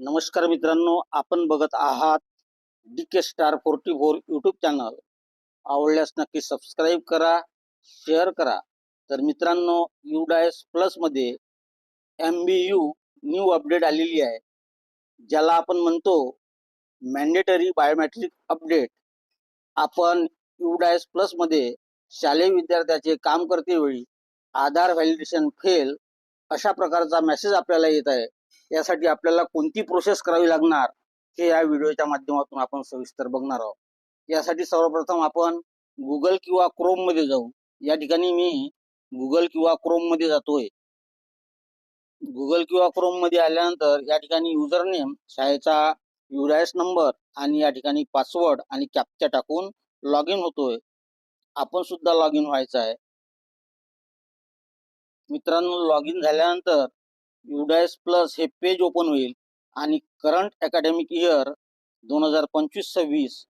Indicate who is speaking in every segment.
Speaker 1: नमस्कार मित्रांनो आपण बघत आहात D K star forty four YouTube channel आवडल्यास नक्की सबस्क्राईब करा शेअर करा. तर मित्रांनो UDISE प्लसमध्ये M B U new update आलेली आहे. ज्याला आपण म्हणतो मॅन्डेटरी बायोमॅट्रिक अपडेट आपण युडायस प्लसमध्ये शालेय विद्यार्थ्याचे काम करतेवेळी आधार व्हॅलिडेशन फेल अशा प्रकारचा मेसेज आपल्याला येत आहे. यासाठी आपल्याला कोणती प्रोसेस करावी लागणार हे या व्हिडिओच्या माध्यमातून आपण सविस्तर बघणार आहोत. यासाठी सर्वप्रथम आपण गुगल किंवा क्रोममध्ये जाऊ. या ठिकाणी मी गुगल किंवा क्रोममध्ये जातोय. गुगल किंवा क्रोममध्ये आल्यानंतर या ठिकाणी युजर नेम शाळेचा युरायस नंबर आणि या ठिकाणी पासवर्ड आणि कॅप्चा टाकून लॉग इन होतोय. आपण सुद्धा लॉग इन व्हायचं आहे. मित्रांनो लॉग इन झाल्यानंतर युडायस प्लस हे पेज ओपन होईल. आणि करंट अकॅडमिक इयर दोन हजार पंचवीस सव्वीस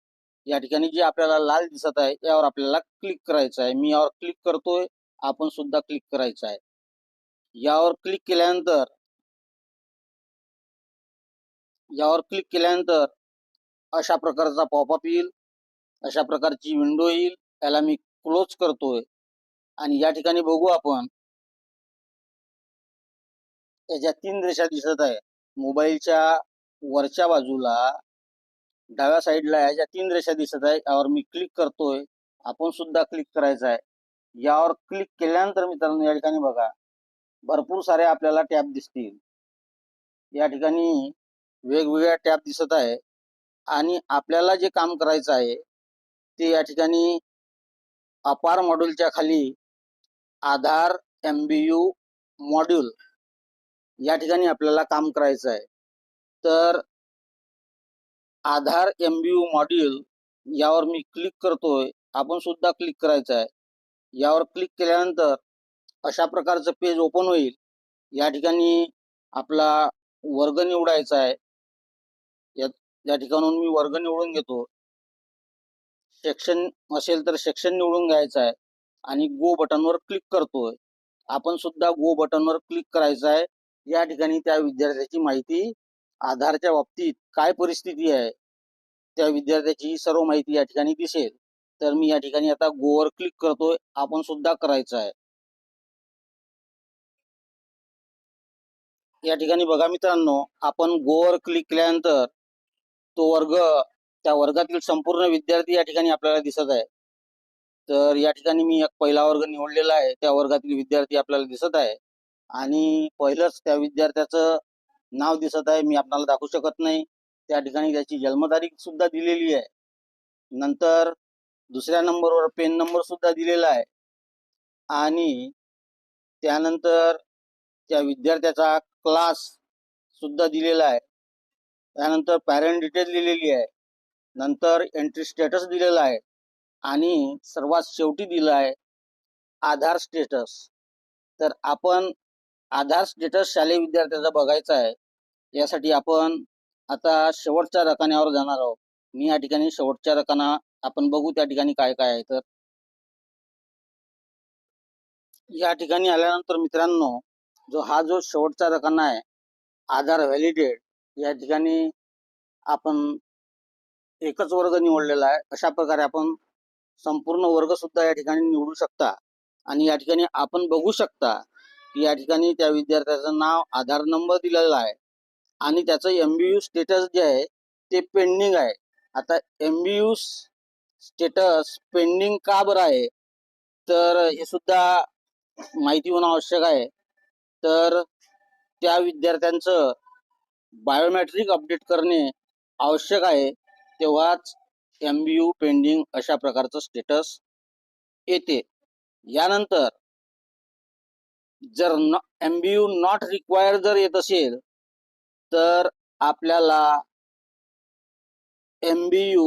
Speaker 1: या ठिकाणी जे आपल्याला लाल दिसत आहे यावर आपल्याला क्लिक करायचं आहे. मी यावर क्लिक करतोय आपण सुद्धा क्लिक करायचं आहे. यावर क्लिक केल्यानंतर यावर क्लिक केल्यानंतर अशा प्रकारचा पॉपअप येईल. अशा प्रकारची विंडो येईल. याला मी क्लोज करतोय. आणि या ठिकाणी बघू आपण याच्या तीन रेषा दिसत आहे. मोबाईलच्या वरच्या बाजूला डाव्या साईडला याच्या तीन रेषा दिसत आहे यावर मी क्लिक करतोय. आपण सुद्धा क्लिक करायचं आहे. यावर क्लिक केल्यानंतर मित्रांनो या ठिकाणी बघा. भरपूर सारे आपल्याला टॅब दिसतील. या ठिकाणी वेगवेगळ्या टॅब दिसत आहे. आणि आपल्याला जे काम करायचं आहे ते या ठिकाणी अपार मॉड्यूलच्या खाली Aadhaar M B U module या ठिकाणी आपल्याला काम करायचं आहे. तर Aadhaar M B U module यावर मी क्लिक करतोय. आपण सुद्धा क्लिक करायचं आहे. यावर क्लिक केल्यानंतर अशा प्रकारचं पेज ओपन होईल. या ठिकाणी आपला वर्ग निवडायचा आहे. या या ठिकाणून मी वर्ग निवडून घेतो. सेक्शन असेल तर सेक्शन निवडून घ्यायचं आहे. आणि गो बटनवर क्लिक करतोय. आपण सुद्धा गो बटनवर क्लिक करायचं आहे. या ठिकाणी त्या विद्यार्थ्याची माहिती आधारच्या बाबतीत काय परिस्थिती आहे त्या विद्यार्थ्याची सर्व माहिती या ठिकाणी दिसेल. तर मी या ठिकाणी आता गोवर क्लिक करतोय. आपण सुद्धा करायचं आहे. या ठिकाणी बघा मित्रांनो आपण गोवर क्लिक केल्यानंतर तो वर्ग त्या वर्गातील संपूर्ण विद्यार्थी या ठिकाणी आपल्याला दिसत आहे. तर या ठिकाणी मी एक पहिला वर्ग निवडलेला आहे. त्या वर्गातील विद्यार्थी आपल्याला दिसत आहे. आणि पहिलंच त्या विद्यार्थ्याचं नाव दिसत आहे. मी आपल्याला दाखवू शकत नाही. त्या ठिकाणी त्याची जन्मतारीख सुद्धा दिलेली आहे. नंतर दुसऱ्या नंबरवर पेन नंबर सुद्धा दिलेला आहे. आणि त्यानंतर त्या विद्यार्थ्याचा क्लास सुद्धा दिलेला आहे. त्यानंतर पॅरेंट डिटेल दिलेली आहे. नंतर एंट्री स्टेटस दिलेला आहे. आणि सर्वात शेवटी दिलं आहे आधार स्टेटस. तर आपण आधार स्टेटस शालेय विद्यार्थ्याचा बघायचा आहे. यासाठी आपण आता शेवटच्या रकान्यावर जाणार आहोत. मी या ठिकाणी शेवटच्या रकाना आपण बघू त्या ठिकाणी काय काय आहे तर. या ठिकाणी आल्यानंतर मित्रांनो जो हा जो शेवटचा रकाना आहे आधार व्हॅलिडेट या ठिकाणी आपण एकच वर्ग निवडलेला आहे. अशा प्रकारे आपण संपूर्ण वर्ग सुद्धा या ठिकाणी निवडू शकता. आणि या ठिकाणी आपण बघू शकता या ठिकाणी त्या विद्यार्थ्याचं नाव आधार नंबर दिलेला आहे. आणि त्याचं एम बी यू स्टेटस जे आहे ते पेंडिंग आहे. आता M B U status pending का बरं आहे? तर हे सुद्धा माहिती होणं आवश्यक आहे. तर त्या विद्यार्थ्यांचं बायोमॅट्रिक अपडेट करणे आवश्यक आहे. तेव्हाच एम बी यू पेंडिंग अशा प्रकारचं स्टेटस येते. यानंतर जर M B U not require जर येत असेल तर आपल्याला एम बी यू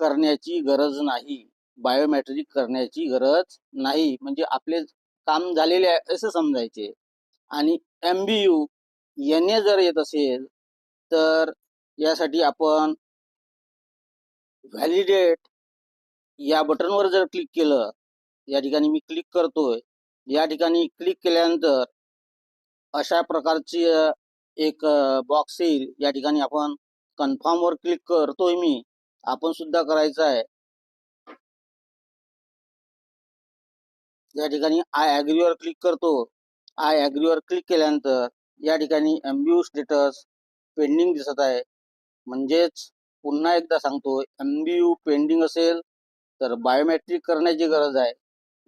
Speaker 1: करण्याची गरज नाही. बायोमॅट्रिक करण्याची गरज नाही. म्हणजे आपले काम झालेले आहे असं समजायचे. आणि एम बी यू जर येत असेल तर यासाठी आपण व्हॅलिडेट या बटनवर जर क्लिक केलं या ठिकाणी मी क्लिक करतोय या ठिकाणी क्लिक केल्यानंतर अशा प्रकारची एक बॉक्स येईल. या ठिकाणी आपण कन्फर्म वर क्लिक करतोय मी. आपण सुद्धा करायचं आहे. या ठिकाणी आय ॲग्रीवर क्लिक करतो. आय ॲग्रीवर क्लिक केल्यानंतर या ठिकाणी एमबीयू स्टेटस पेंडिंग दिसत आहे. म्हणजेच पुन्हा एकदा सांगतो एमबीयू पेंडिंग असेल तर बायोमेट्रिक करण्याची गरज आहे.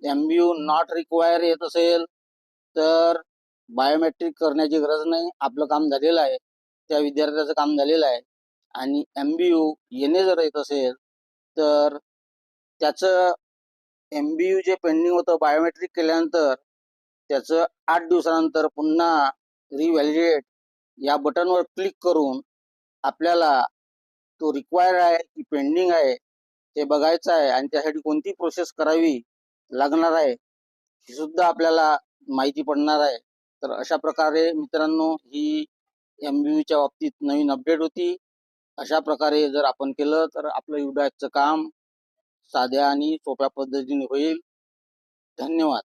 Speaker 1: एमबीयू नॉट रिक्वायर येत असेल तर बायोमेट्रिक करण्याची गरज नाही. आपलं काम झालेलं आहे. त्या विद्यार्थ्याचं काम झालेलं आहे. आणि एमबीयू येणे जर येत असेल तर त्याचं एमबीयू जे पेंडिंग होतं बायोमेट्रिक केल्यानंतर त्याचं आठ दिवसानंतर पुन्हा रिव्हॅलिडेट या बटनवर क्लिक करून आपल्याला तो रिक्वायर आहे की पेंडिंग आहे ते बघायचं आहे. आणि त्यासाठी कोणती प्रोसेस करावी? लागणार आहे. हे सुद्धा आपल्याला माहिती पडणार आहे. तर अशा प्रकारे मित्रांनो ही एम बी च्या बाबतीत नवीन अपडेट होती. अशा प्रकारे जर आपण केलं तर आपलं युडॅकचं काम साध्या आणि सोप्या पद्धतीने होईल. धन्यवाद.